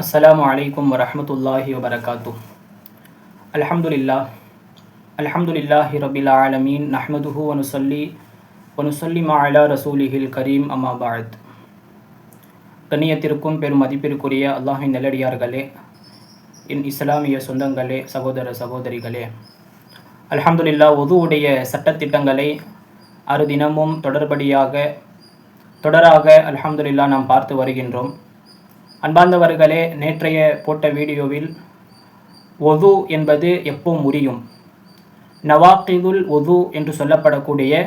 அஸ்லாம் வலைக்கம் வரமத்துல்லாஹி வபரகாத்து அலமதுல்லா அலமதுல்லாஹி ரபில் ஆலமீன். நஹ்மதுஹு வனுசல்லி வனுசல்லி மாலா ரசூலிஹில் கரீம். அம்மா பாரத் கண்ணியத்திற்கும் பெரும் மதிப்பிற்குரிய அல்லாஹின் நல்லடியார்களே என் இஸ்லாமிய சொந்தங்களே சகோதர சகோதரிகளே அலமதுல்லா ஒதுவுடைய சட்டத்திட்டங்களை அறுதினமும் தொடர்படியாக தொடராக அலமதுல்லா நாம் பார்த்து வருகின்றோம். அன்பார்ந்தவர்களே நேற்றைய போட்ட வீடியோவில் ஒது என்பது எப்போ முறியும் நவாக்கிதுல் ஒது என்று சொல்லப்படக்கூடிய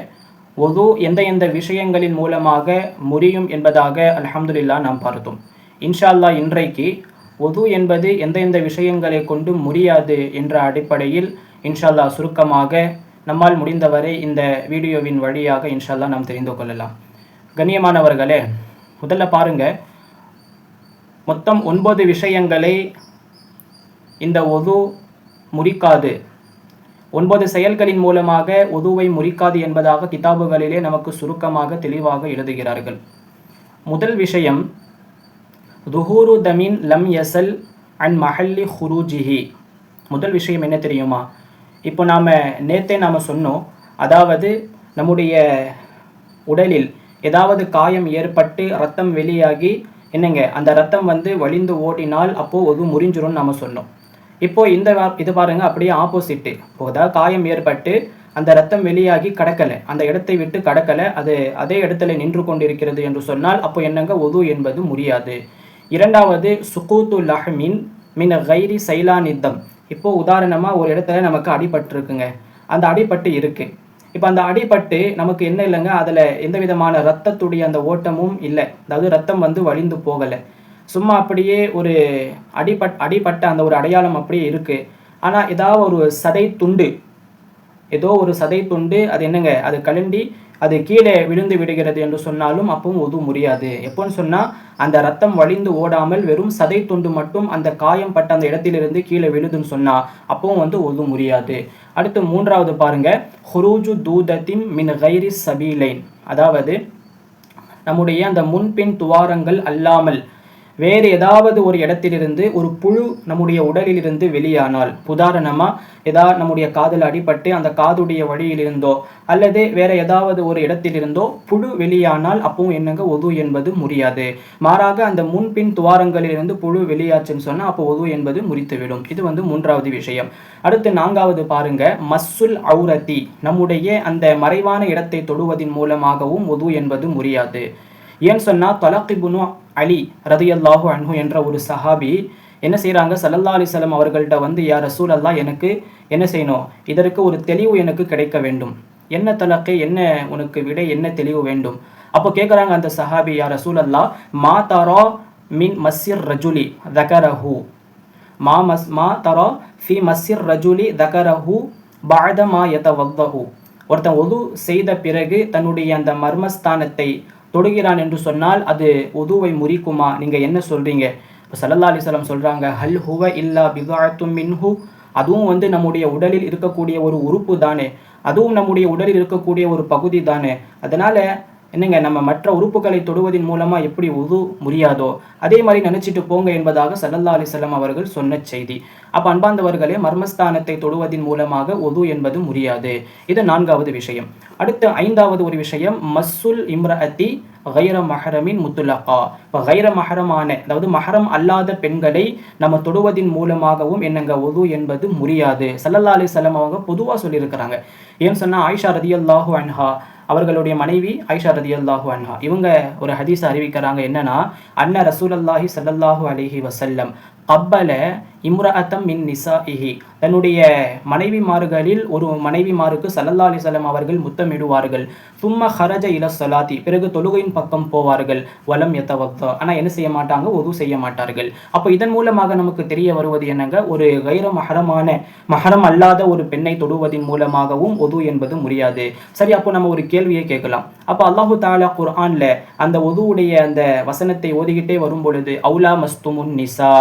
ஒது எந்த எந்த விஷயங்களின் மூலமாக முறியும் என்பதாக அலமதுல்லா நாம் பார்த்தோம். இன்ஷா அல்லாஹ் இன்றைக்கு ஒது என்பது எந்த எந்த விஷயங்களை கொண்டு முடியாது என்ற அடிப்படையில் இன்ஷால்லா சுருக்கமாக நம்மால் முடிந்தவரை இந்த வீடியோவின் வழியாக இன்ஷால்லா நாம் தெரிந்து கொள்ளலாம். கண்ணியமானவர்களே முதல்ல பாருங்கள் மொத்தம் ஒன்பது விஷயங்களை இந்த ஒது முறிக்காது. ஒன்பது செயல்களின் மூலமாக உதுவை முறிக்காது என்பதாக கிதாபுகளிலே நமக்கு சுருக்கமாக தெளிவாக எழுதுகிறார்கள். முதல் விஷயம் துஹூரு தமின் லம் யசல் அண்ட் மஹல்லி ஹுரூஜிஹி. முதல் விஷயம் என்ன தெரியுமா? இப்போ நாம் நேத்தே நாம் சொன்னோம் அதாவது நம்முடைய உடலில் ஏதாவது காயம் ஏற்பட்டு ரத்தம் வெளியாகி என்னங்க அந்த ரத்தம் வந்து வழிந்து ஓடினால் அப்போது அது முறிஞ்சிரும்னு நம்ம சொன்னோம். இப்போ இந்த இது பாருங்க அப்படியே ஆப்போசிட்டு இப்போ ஏதாவது காயம் ஏற்பட்டு அந்த ரத்தம் வெளியாகி கடக்கலை. அந்த இடத்தை விட்டு கடக்கலை. அது அதே இடத்துல நின்று கொண்டிருக்கிறது என்று சொன்னால் அப்போ என்னங்க ஒது என்பது முடியாது. இரண்டாவது சுகூத்து லஹ்மின் மின் கைரி சைலானித்தம். இப்போது உதாரணமாக ஒரு இடத்துல நமக்கு அடிபட்டிருக்குங்க. அந்த அடிபட்டு இருக்குது இப்போ அந்த அடிபட்டு நமக்கு என்ன இல்லைங்க? அதில் எந்த விதமான ரத்தத்துடைய அந்த ஓட்டமும் இல்லை. அதாவது ரத்தம் வந்து வழிந்து போகலை. சும்மா அப்படியே ஒரு அடிபட் அடிபட்ட அந்த ஒரு அடையாளம் அப்படியே இருக்கு. ஆனால் ஏதாவது ஒரு சதை துண்டு ஏதோ ஒரு சதை துண்டு அது என்னங்க? அது கலண்டி அது கீழே விழுந்து விடுகிறது என்று சொன்னாலும் அப்பவும் உது முடியாது. எப்போன்னு சொன்னால் அந்த ரத்தம் வழிந்து ஓடாமல் வெறும் சதை துண்டு மட்டும் அந்த காயம் பட்ட அந்த இடத்திலிருந்து கீழே விழுதுன்னு சொன்னால் அப்பவும் வந்து உது முடியாது. அடுத்து மூன்றாவது பாருங்க. ஹுரூஜு தூதத்தின் மின் கைரி சபீலைன். அதாவது நம்முடைய அந்த முன்பின் துவாரங்கள் அல்லாமல் வேறு ஏதாவது ஒரு இடத்திலிருந்து ஒரு புழு நம்முடைய உடலிலிருந்து வெளியானால் உதாரணமாக ஏதாவது நம்முடைய காதில் அடிபட்டு அந்த காதுடைய வழியிலிருந்தோ அல்லது வேற ஏதாவது ஒரு இடத்திலிருந்தோ புழு வெளியானால் அப்பவும் என்னங்க? ஒது என்பது முடியாது மாறாக அந்த முன்பின் துவாரங்களிலிருந்து புழு வெளியாச்சுன்னு சொன்னால் அப்போ ஒது என்பது முறித்துவிடும். இது வந்து மூன்றாவது விஷயம். அடுத்து நான்காவது பாருங்க. மஸ்ஸுல் ஔரத்தி நம்முடைய அந்த மறைவான இடத்தை தொடுவதன் மூலமாகவும் ஒது என்பது முடியாது ஏன்னு சொன்னால் தொலக்கிபுனு அலி ரதியல்லாஹு அன்ஹு என்ற ஒரு சஹாபி என்ன செய்கிறாங்க சல்லல்லா அலிசல்லாம் அவர்கள்ட்ட வந்து யார் ரசூல் அல்லா எனக்கு என்ன செய்யணும்? இதற்கு ஒரு தெளிவு எனக்கு கிடைக்க வேண்டும். என்ன தலக்கை என்ன உனக்கு விட என்ன தெளிவு வேண்டும்? அப்போ கேட்குறாங்க அந்த சஹாபி யார் ரசூல் அல்லா மா தரா மின் மஸ்ஸிர் ரஜுலி தகரஹு. மா மஸ் மா தரா ஃபி மஸ்ஸிர் ரஜுலி தகரஹு பாத மா யதவத்தஹு. ஒருத்தன் ஒது செய்த பிறகு தன்னுடைய அந்த மர்மஸ்தானத்தை தொடுகிறான் என்று சொன்னால் அது உதுவை முறிக்குமா? நீங்கள் என்ன சொல்கிறீங்க இப்போ சல்லல்லா அலிஸ்லாம் சொல்கிறாங்க ஹல் ஹுவ இல்லா பிகாத்தும் மின்ஹு. அதுவும் வந்து நம்முடைய உடலில் இருக்கக்கூடிய ஒரு உறுப்பு தானே. அதுவும் நம்முடைய உடலில் இருக்கக்கூடிய ஒரு பகுதி தானே. அதனால் என்னங்க நம்ம மற்ற உறுப்புகளை தொடுவதன் மூலமா எப்படி உது முடியாதோ அதே மாதிரி நினைச்சிட்டு போங்க என்பதாக சல்லல்லா அலிசல்லாம் அவர்கள் சொன்ன செய்தி. அப்போ அன்பாந்தவர்களே மர்மஸ்தானத்தை தொடுவதன் மூலமாக உது என்பது முடியாது. இது நான்காவது விஷயம். அடுத்து ஐந்தாவது ஒரு விஷயம் மஸ்ஸுல் இம்ரஹத்தி கைர மஹரமின் முத்துலகா. இப்போ கைர மஹரமான அதாவது மஹரம் அல்லாத பெண்களை நம்ம தொடுவதின் மூலமாகவும் என்னங்க உது என்பது முடியாது. சல்லல்லா அலிசல்லாம் அவங்க பொதுவாக சொல்லியிருக்கிறாங்க. ஏன்னு சொன்னா ஆயிஷா ரதியல்லாஹு அன்ஹா அவர்களுடைய மனைவி ஐஷா ரதி அல்லாஹு அன்ஹா. இவங்க ஒரு ஹதீஸ் அறிவிக்கிறாங்க என்னன்னா அன்ன ரசூலல்லாஹி சல்லாஹூ அலிஹி வசல்லம் கப்பல இம்ரஅத்தம் மின் நிசாஇஹி. தன்னுடைய மனைவிமார்களில் ஒரு மனைவிமாருக்கு சல்லல்லா அலிசல்லாம் அவர்கள் முத்தமிடுவார்கள். தும்ம ஹரஜ இல சலாத்தி பிறகு தொழுகையின் பக்கம் போவார்கள். வலம் எத்தவத்தா ஆனால் என்ன செய்ய மாட்டாங்க? ஒது செய்ய மாட்டார்கள். அப்போ இதன் மூலமாக நமக்கு தெரிய வருவது என்னங்க? ஒரு கைர மகரமான மகரம் அல்லாத ஒரு பெண்ணை தொடுவதன் மூலமாகவும் ஒது என்பது முடியாது. சரி அப்போ நம்ம ஒரு கேள்வியை கேட்கலாம். அப்போ அல்லாஹு தாலா குர்ஆன்ல அந்த ஒதுவுடைய அந்த வசனத்தை ஓதிக்கிட்டே வரும் பொழுது அவுலா மஸ்துமுன் நிசா.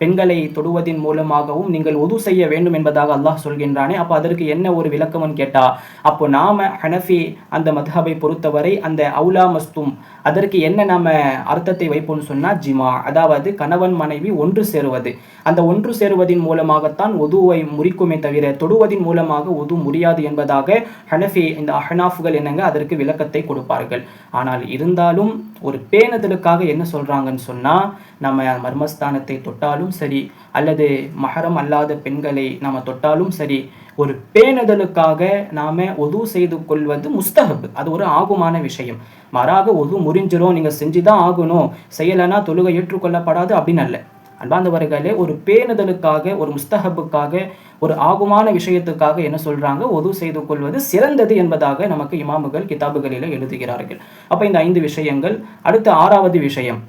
பெண்களை தொடுவது தொடுவதின் மூலமாகவும் நீங்கள் உது செய்ய வேண்டும் என்பதாக அல்லாஹ் சொல்கின்றானே. அப்போ அதற்கு என்ன ஒரு விளக்கம்னு கேட்டா அப்போ நாம ஹனஃபி அந்த மதுஹபை பொறுத்தவரை அந்த அவுலா மஸ்தும் அதற்கு என்ன நாம அர்த்தத்தை வைப்போம்னு சொன்னா ஜிமா அதாவது கணவன் மனைவி ஒன்று சேருவது. அந்த ஒன்று சேருவதின் மூலமாகத்தான் உதுவை முறிக்குமே தவிர தொடுவதின் மூலமாக உது முடியாது என்பதாக ஹனஃபி இந்த அஹனாஃப்கள் என்னங்க அதற்கு விளக்கத்தை கொடுப்பார்கள். ஆனால் இருந்தாலும் ஒரு பேணுதலுக்காக என்ன சொல்றாங்கன்னு சொன்னா நம்ம மர்மஸ்தானத்தை தொட்டாலும் சரி அல்லது மகரம் அல்லாத பெண்களை நாம் தொட்டாலும் சரி ஒரு பேணுதலுக்காக நாம் ஒது செய்து கொள்வது முஸ்தகப் அது ஒரு ஆகுமான விஷயம். மாறாக ஒது முறிஞ்சிரும் செஞ்சு தான் ஆகணும் செய்யலைன்னா தொழுகை ஏற்றுக்கொள்ளப்படாது அப்படின்னு அல்ல. அன்பாந்தவர்களே ஒரு பேணுதலுக்காக ஒரு முஸ்தகப்புக்காக ஒரு ஆகுமான விஷயத்துக்காக என்ன சொல்கிறாங்க ஒது செய்து கொள்வது சிறந்தது என்பதாக நமக்கு இமாமுகள் கிதாபுகளில் எழுதுகிறார்கள். அப்போ இந்த ஐந்து விஷயங்கள். அடுத்த ஆறாவது விஷயம்.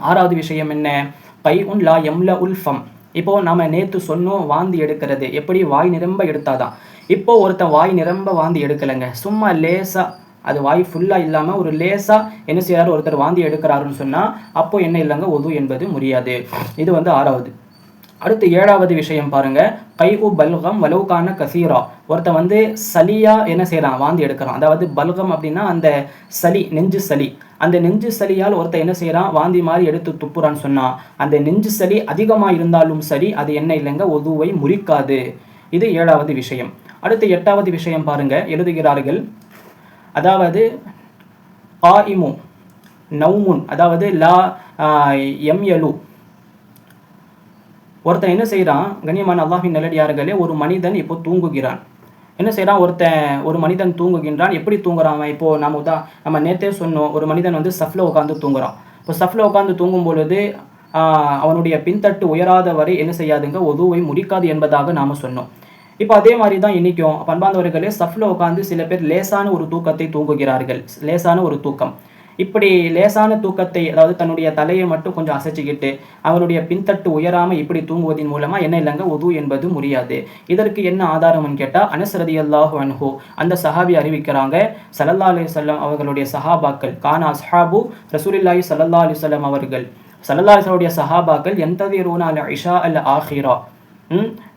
ஆறாவது விஷயம் என்ன? பை உன் லா எம்ல உல்ஃபம் இப்போது நம்ம நேற்று சொன்னோம் வாந்தி எடுக்கிறது. எப்படி வாய் நிரம்ப எடுத்தாதான். இப்போ ஒருத்தன் வாய் நிரம்ப வாந்தி எடுக்கலைங்க. சும்மா லேசாக அது வாய் ஃபுல்லாக இல்லாமல் ஒரு லேசாக என்ன செய்கிறார் ஒருத்தர் வாந்தி எடுக்கிறாருன்னு சொன்னால் அப்போ என்ன இல்லைங்க? ஒது என்பது முடியாது. இது வந்து ஆறாவது. அடுத்து ஏழாவது விஷயம் பாருங்க. கைஹு பல்கம் வலவுக்கான கசீரா. ஒருத்தன் வந்து சளியா என்ன செய்யறான் வாந்தி எடுக்கிறான். அதாவது பல்கம் அப்படின்னா அந்த சளி நெஞ்சு சளி. அந்த நெஞ்சு சளியால் ஒருத்தன் என்ன செய்யறான் வாந்தி மாதிரி எடுத்து துப்புறான்னு சொன்னா அந்த நெஞ்சு சளி அதிகமாக இருந்தாலும் சரி அது என்ன இல்லைங்க? ஒதுவை முறிக்காது. இது ஏழாவது விஷயம். அடுத்து எட்டாவது விஷயம் பாருங்க. எழுதுகிறார்கள். அதாவது காயிமு நவுமுன் அதாவது லா எம் எலு. ஒருத்தன் என்ன செய்கிறான் கண்ணியமான அல்லாஹின் நல்லடியார்களே ஒரு மனிதன் இப்போ தூங்குகிறான். என்ன செய்கிறான் ஒருத்தன் ஒரு மனிதன் தூங்குகின்றான். எப்படி தூங்குறான் இப்போது நம்ம தான் நம்ம நேற்றே சொன்னோம் ஒரு மனிதன் வந்து சஃப்ல உட்காந்து தூங்குறான். இப்போ சஃப்ல உட்காந்து தூங்கும் பொழுது அவனுடைய பின்தட்டு உயராத வரை என்ன செய்யாதுங்க? ஒதுவை முடிக்காது என்பதாக நாம் சொன்னோம். இப்போ அதே மாதிரி தான் இன்றைக்கும் பண்பாந்தவர்களே சஃப்ல உட்காந்து சில பேர் லேசான ஒரு தூக்கத்தை தூங்குகிறார்கள். லேசான ஒரு தூக்கம். இப்படி லேசான தூக்கத்தை அதாவது தன்னுடைய தலையை மட்டும் கொஞ்சம் அசைச்சிக்கிட்டு அவருடைய பின்தட்டு உயராமல் இப்படி தூங்குவதன் மூலமாக என்ன இல்லைங்க? உது என்பது முடியாது இதற்கு என்ன ஆதாரம்னு கேட்டால் அனசரதி அல்லாஹு அன்ஹு அந்த சஹாபி அறிவிக்கிறாங்க சல்லா அலி சொல்லம் அவர்களுடைய சஹாபாக்கள் கானா சஹாபு ரசூலில்லாஹி சல்லா அலி சொல்லம் அவர்கள். சல்லா அலிஸ்வலுடைய சஹாபாக்கள் எந்ததிரூனா அல் இஷா அல் ஆஹிரா.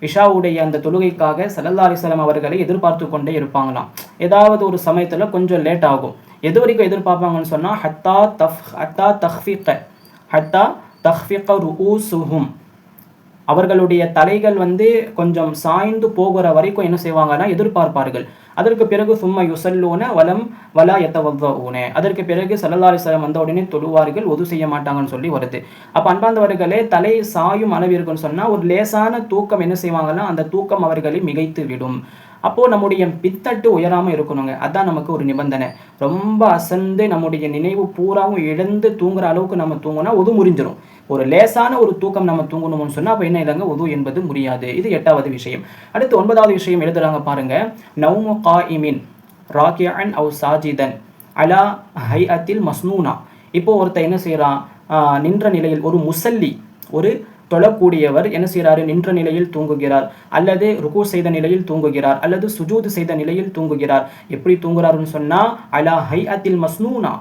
இஷாவுடைய அந்த தொழுகைக்காக சல்லல்லா அலிஸ்லாம் அவர்களை எதிர்பார்த்து கொண்டே இருப்பாங்களாம். ஏதாவது ஒரு சமயத்தில் கொஞ்சம் லேட் ஆகும். எது வரைக்கும் எதிர்பார்ப்பாங்கன்னு சொன்னால் ஹத்தா தஃப் ஹத்தா தஹ்ஃபிக ஹத்தா தஹ்ஃபிக ருஊசுஹும். அவர்களுடைய தலைகள் வந்து கொஞ்சம் சாய்ந்து போகிற வரைக்கும் என்ன செய்வாங்கன்னா எதிர்பார்ப்பார்கள். அதற்கு பிறகு சும்மா யுசல்லூன வலம் வலா எத்தவூனே அதற்கு பிறகு சல்லல்லாரிசலம் வந்த உடனே தொழுவார்கள் ஒது செய்ய மாட்டாங்கன்னு சொல்லி வருது. அப்போ அன்பாந்தவர்களே தலை சாயும் அளவிற்குன்னு சொன்னால் ஒரு லேசான தூக்கம் என்ன செய்வாங்கன்னா அந்த தூக்கம் அவர்களை மிகைத்து விடும் அப்போது நம்முடைய பித்தட்டு உயராமல் இருக்கணுங்க. அதுதான் நமக்கு ஒரு நிபந்தனை. ரொம்ப அசந்து நம்முடைய நினைவு பூராவும் இழந்து தூங்குற அளவுக்கு நம்ம தூங்கினா உது முறிஞ்சிடும் ஒரு லேசான ஒரு தூக்கம் நம்ம தூங்கணும்னு சொன்னால் அப்போ என்ன இல்லைங்க? உது என்பது முடியாது இது எட்டாவது விஷயம். அடுத்து ஒன்பதாவது விஷயம் எழுதுறாங்க பாருங்க. நவ்மு கா இமின் ராக்கியன் அவு சாஜிதன் அலா ஹை அத்தில் மஸ்னூனா. இப்போ ஒருத்தர் என்ன செய்கிறான் நின்ற நிலையில் ஒரு முசல்லி ஒரு தொழக்கூடியவர் என்ன செய்கிறாரு? நின்ற நிலையில் தூங்குகிறார். அல்லது ருக்கு செய்த நிலையில் தூங்குகிறார். அல்லது சுஜூது செய்த நிலையில் தூங்குகிறார். எப்படி தூங்குறாருன்னு சொன்னால் அலா ஹை அத்தில் மஸ்னூனா.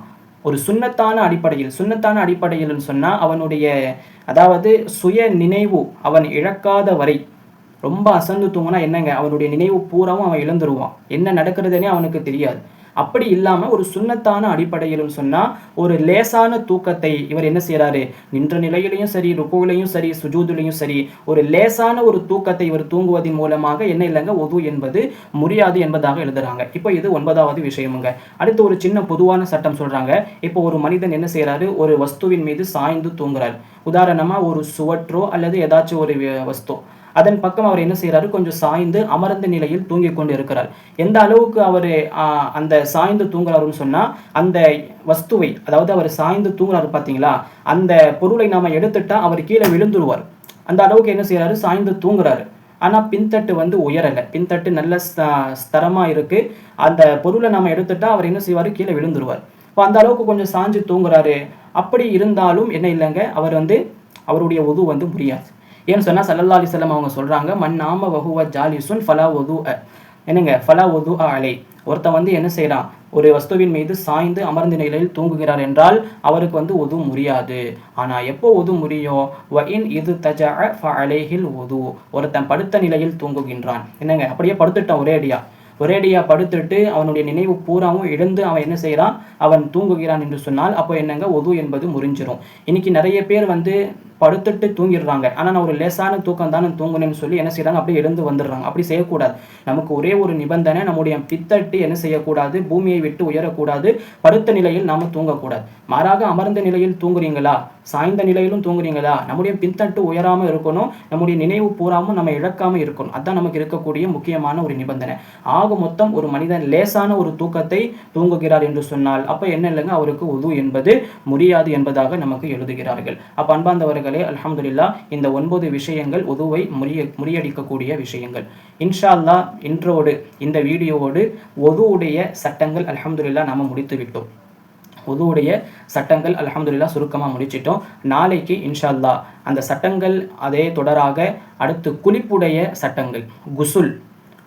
ஒரு சுண்ணத்தான அடிப்படையில் சுண்ணத்தான அடிப்படையில்னு சொன்னால் அவனுடைய அதாவது சுய நினைவு அவன் இழக்காத வரை ரொம்ப அசந்து தூங்கினா என்னங்க? அவனுடைய நினைவு பூராவும் அவன் இழந்துருவான். என்ன நடக்கிறதுனே அவனுக்கு தெரியாது. அப்படி இல்லாமல் ஒரு சுண்ணத்தான அடிப்படையிலும் சொன்னால் ஒரு லேசான தூக்கத்தை இவர் என்ன செய்கிறாரு நின்ற நிலையிலையும் சரி ருக்குவிலையும் சரி சுஜூதுலையும் சரி ஒரு லேசான ஒரு தூக்கத்தை இவர் தூங்குவதன் மூலமாக என்ன இல்லைங்க? ஒது என்பது முடியாது என்பதாக எழுதுறாங்க. இப்போ இது ஒன்பதாவது விஷயமுங்க. அடுத்து ஒரு சின்ன பொதுவான சட்டம் சொல்கிறாங்க இப்போ ஒரு மனிதன் என்ன செய்கிறாரு ஒரு வஸ்துவின் மீது சாய்ந்து தூங்குறார். உதாரணமாக ஒரு சுவற்றோ அல்லது ஏதாச்சும் ஒரு வஸ்தோ. அதன் பக்கம் அவர் என்ன செய்கிறாரு? கொஞ்சம் சாய்ந்து அமர்ந்த நிலையில் தூங்கி கொண்டு இருக்கிறார் எந்த அளவுக்கு அவர் அந்த சாய்ந்து தூங்குறாருன்னு சொன்னால் அந்த வஸ்துவை அதாவது அவர் சாய்ந்து தூங்குறாரு பார்த்தீங்களா? அந்த பொருளை நாம் எடுத்துட்டா அவர் கீழே விழுந்துருவார். அந்த அளவுக்கு என்ன செய்கிறாரு சாய்ந்து தூங்குறாரு. ஆனால் பின்தட்டு வந்து உயரலை பின்தட்டு நல்ல ஸ்தரமாக இருக்குது அந்த பொருளை நம்ம எடுத்துட்டா அவர் என்ன செய்வார்? கீழே விழுந்துருவார். இப்போ அந்த அளவுக்கு கொஞ்சம் சாஞ்சு தூங்குறாரு. அப்படி இருந்தாலும் என்ன இல்லைங்க? அவர் வந்து அவருடைய உது வந்து முடியாது ஏன்னு சொன்னால் சல்லல்லா அலிசல்லம் அவங்க சொல்கிறாங்க மண் நாம வகுவ ஜாலிசுன் ஃபலா ஒது என்னங்க? ஃபலா ஒது அலை. ஒருத்தன் வந்து என்ன செய்கிறான் ஒரு வஸ்துவின் மீது சாய்ந்து அமர்ந்த நிலையில் தூங்குகிறார் என்றால் அவருக்கு வந்து ஒது முடியாது ஆனால் எப்போ ஒது முடியும் வ இன் இது தஜ அலேஹில் ஒது ஒருத்தன் படுத்த நிலையில் தூங்குகின்றான். என்னங்க? அப்படியே படுத்துட்டான் ஒரேடியா ஒரேடியாக படுத்துட்டு அவனுடைய நினைவு பூராவும் இழந்து அவன் என்ன செய்கிறான் அவன் தூங்குகிறான் என்று சொன்னால் அப்போ என்னங்க? ஒது என்பது முறிஞ்சிரும். இன்னைக்கு நிறைய பேர் வந்து படுத்துட்டு தூங்கிடுறாங்க. ஆனால் நான் ஒரு லேசான தூக்கம் தானே தூங்குனேன்னு சொல்லி என்ன செய்கிறாங்க அப்படியே எழுந்து வந்துடுறாங்க. அப்படி செய்யக்கூடாது. நமக்கு ஒரே ஒரு நிபந்தனை நம்முடைய பித்தட்டு என்ன செய்யக்கூடாது? பூமியை விட்டு உயரக்கூடாது. படுத்த நிலையில் நாம் தூங்கக்கூடாது. மாறாக அமர்ந்த நிலையில் தூங்குறீங்களா? சாய்ந்த நிலையிலும் தூங்குறீங்களா? நம்முடைய பின்தட்டு உயராமல் இருக்கணும். நம்முடைய நினைவு பூராமும் நம்ம இழக்காமல் இருக்கணும். அதுதான் நமக்கு இருக்கக்கூடிய முக்கியமான ஒரு நிபந்தனை. ஆக மொத்தம் ஒரு மனிதன் லேசான ஒரு தூக்கத்தை தூங்குகிறார் என்று சொன்னால் அப்போ என்ன இல்லைங்க? அவருக்கு உது என்பது முடியாது என்பதாக நமக்கு எழுதுகிறார்கள். அப்போ அன்பாந்தவர்கள் அலமதுல்லா இந்த ஒன்பது விஷயங்கள் உதுவை முறிய முறியடிக்கக்கூடிய விஷயங்கள். இன்ஷா அல்லா இன்றோடு இந்த வீடியோவோடு ஒதுவுடைய சட்டங்கள் அலமதுல்லா நாம் முடித்து விட்டோம். உதுவுடைய சட்டங்கள் அலமதுல்லா சுருக்கமாக முடிச்சிட்டோம். நாளைக்கு இன்ஷால்லா அந்த சட்டங்கள் அதே தொடராக அடுத்து குளிப்புடைய சட்டங்கள் குசுல்.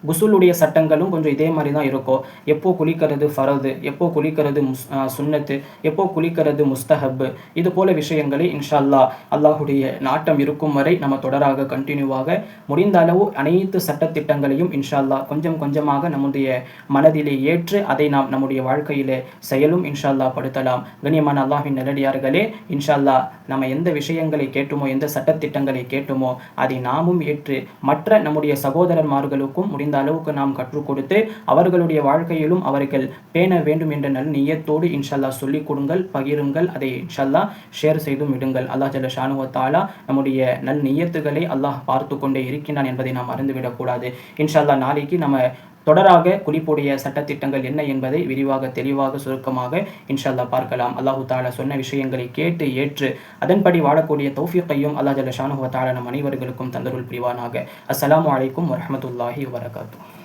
குசுலுடைய சட்டங்களும் கொஞ்சம் இதே மாதிரி தான் இருக்கும் எப்போ குளிக்கிறது ஃபரது எப்போ குளிக்கிறது முஸ் சுன்னத்து எப்போ குளிக்கிறது முஸ்தஹப் இது போல விஷயங்களை இன்ஷால்லா அல்லாஹுடைய நாட்டம் இருக்கும் வரை நம்ம தொடராக கண்டினியூவாக முடிந்த அளவு அனைத்து சட்டத்திட்டங்களையும் இன்ஷால்லா கொஞ்சம் கொஞ்சமாக நம்முடைய மனதிலே ஏற்று அதை நாம் நம்முடைய வாழ்க்கையிலே செயலும் இன்ஷால்லா படுத்தலாம். கண்ணியமான அல்லாஹின் நிலடியார்களே இன்ஷால்லா நம்ம எந்த விஷயங்களை கேட்டுமோ எந்த சட்டத்திட்டங்களை கேட்டுமோ அதை நாமும் ஏற்று மற்ற நம்முடைய சகோதரன்மார்களுக்கும் முடிந்த இந்த அளவுக்கு நாம் கற்றுக் கொடுத்து அவர்களுடைய வாழ்க்கையிலும் அவர்கள் பேண வேண்டும் என்ற நல் நியத்தோடு இன்ஷல்லா சொல்லிக் கொடுங்கள் பகிருங்கள் அதை இன்ஷல்லா ஷேர் செய்தும் விடுங்கள். அல்லாஹ் ஜல்ல ஷானுவத்தாலா நம்முடைய நல் நியத்துகளை அல்லாஹ் பார்த்து கொண்டே இருக்கின்றான் என்பதை நாம் மறந்துவிடக்கூடாது இன்ஷல்லா நாளைக்கு நம்ம தொடராக குறிப்புடைய சட்டத்திட்டங்கள் என்ன என்பதை விரிவாக தெளிவாக சுருக்கமாக இன்ஷால்லா பார்க்கலாம். அல்லாஹு தாலா சொன்ன விஷயங்களை கேட்டு ஏற்று அதன்படி வாழக்கூடிய தௌஃபியத்தையும் அல்லா ஜல்ல ஷானுவ தாலா நம் அனைவர்களுக்கும் தந்தருள் பிரிவானாக. அஸ்லாம் வலைக்கும் வரமத்துல்லாஹி வரகாத்தூ